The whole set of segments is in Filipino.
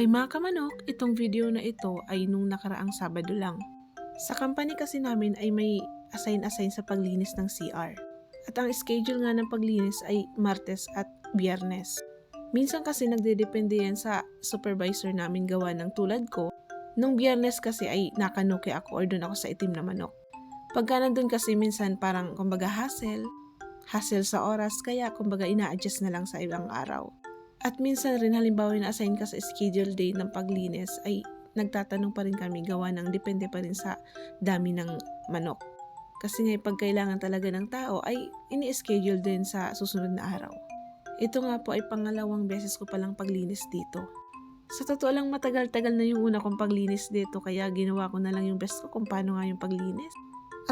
Hi mga kamanok, itong video na ito ay nung nakaraang Sabado lang. Sa company kasi namin ay may assign-assign sa paglinis ng CR. At ang schedule nga ng paglinis ay Martes at Biyernes. Minsan kasi nagdedepende yan sa supervisor namin gawa ng tulad ko. Nung Biyernes kasi ay nakanuki ako or doon ako sa itim na manok. Pagka nandun kasi minsan parang kumbaga hassle, hassle sa oras kaya kumbaga ina-adjust na lang sa ibang araw. At minsan rin halimbawa na-assign ka sa schedule day ng paglinis ay nagtatanong pa rin kami gawa ng depende pa rin sa dami ng manok. Kasi nga pag kailangan talaga ng tao ay ini-schedule din sa susunod na araw. Ito nga po ay pangalawang beses ko palang paglinis dito. Sa totoo lang matagal-tagal na yung una kong paglinis dito kaya ginawa ko na lang yung best ko kung paano nga yung paglinis.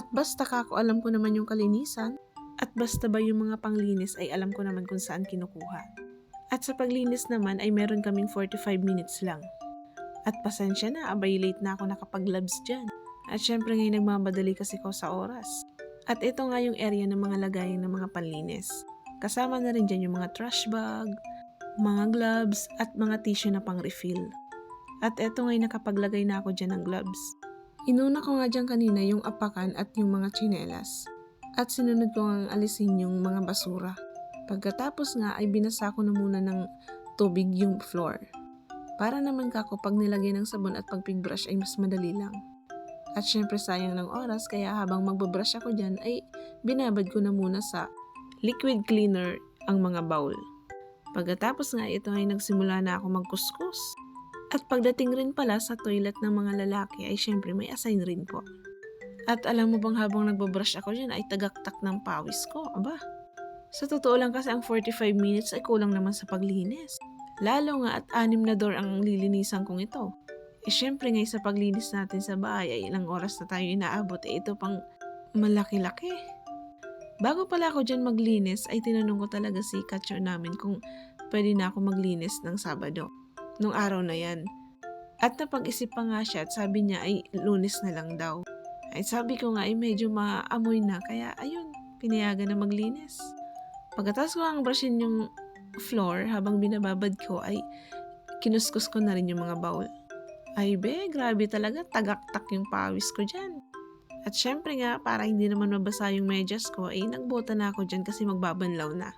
At basta kako alam ko naman yung kalinisan at basta ba yung mga panglinis ay alam ko naman kung saan kinukuha. At sa paglinis naman ay meron kaming 45 minutes lang. At pasensya na, abay late na ako nakapag-labs dyan. At syempre ngayon nagmamadali kasi ko sa oras. At ito nga yung area ng mga lagayan ng mga panlinis. Kasama na rin dyan yung mga trash bag, mga gloves, at mga tissue na pang refill. At eto ngayon nakapaglagay na ako dyan ng gloves. Inuna ko nga dyan kanina yung apakan at yung mga tsinelas. At sinunod ko nga alisin yung mga basura. Pagkatapos nga ay binasa ko na muna ng tubig yung floor. Para naman kako pag nilagay ng sabon at pag brush ay mas madali lang. At syempre sayang ng oras kaya habang magbabrush ako dyan ay binabad ko na muna sa liquid cleaner ang mga bowl. Pagkatapos nga ito ay nagsimula na ako magkuskus. At pagdating rin pala sa toilet ng mga lalaki ay syempre may assign rin po. At alam mo bang habang nagbabrush ako dyan ay tagaktak ng pawis ko, aba. Sa totoo lang kasi ang 45 minutes ay kulang naman sa paglinis. Lalo nga at anim na door ang lilinisan kong ito. Eh syempre ngay sa paglinis natin sa bahay ay ilang oras na tayo inaabot eh ito pang malaki-laki. Bago pala ako dyan maglinis ay tinanong ko talaga si Katyo namin kung pwede na ako maglinis ng Sabado. Nung araw na yan. At napag-isip pa nga siya at sabi niya ay lunes na lang daw. Ay sabi ko nga ay medyo maamoy na kaya ayun, pinayagan na maglinis. Pagkatapos ko ang brushin yung floor habang binababad ko ay kinuskus ko na rin yung mga bowl. Ay be, grabe talaga, tagaktak yung pawis ko dyan. At syempre nga, para hindi naman mabasa yung medyas ko, ay nagbota na ako dyan kasi magbabanlaw na.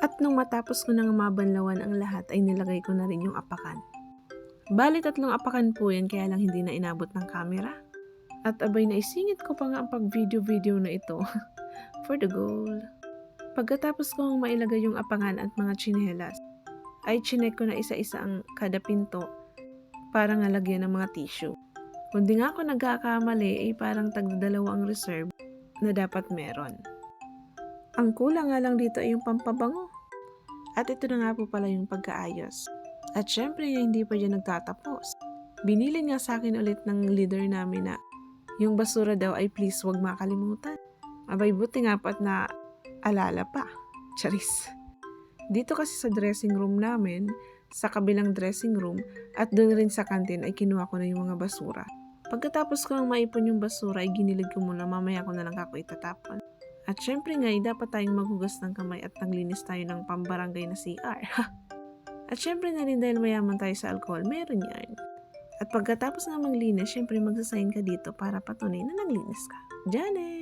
At nung matapos ko nang mabanlawan ang lahat ay nilagay ko na rin yung apakan. Bali tatlong apakan po yan kaya lang hindi na inabot ng camera. At abay na isingit ko pa nga ang pag-video-video na ito for the goal. Pagkatapos ko ang mailagay yung apangan at mga tsinelas, ay chinek ko na isa-isa ang kada pinto para nga lagyan ng mga tissue. Kung di nga ako nagkakamali ay parang tagdadalawa ang reserve na dapat meron. Ang kulang nga lang dito ay yung pampabango. At ito na nga po pala yung pagkaayos. At syempre hindi pa dyan nagtatapos. Binili nga sa akin ulit ng leader namin na yung basura daw ay please wag makalimutan. Abay buti nga pat na alala pa. Charis. Dito kasi sa dressing room namin, sa kabilang dressing room at doon rin sa kantin ay kinuha ko na yung mga basura. Pagkatapos ko nang maipon yung basura ay ginilid ko muna mamaya ko na lang ako itatapon. At syempre nga, dapat tayong maghugas ng kamay at naglinis tayo ng pambarangay na CR. at syempre na rin dahil mayaman tayo sa alcohol, meron yan. At pagkatapos nga maglinis, syempre magsasign ka dito para patunay na naglinis ka. Eh!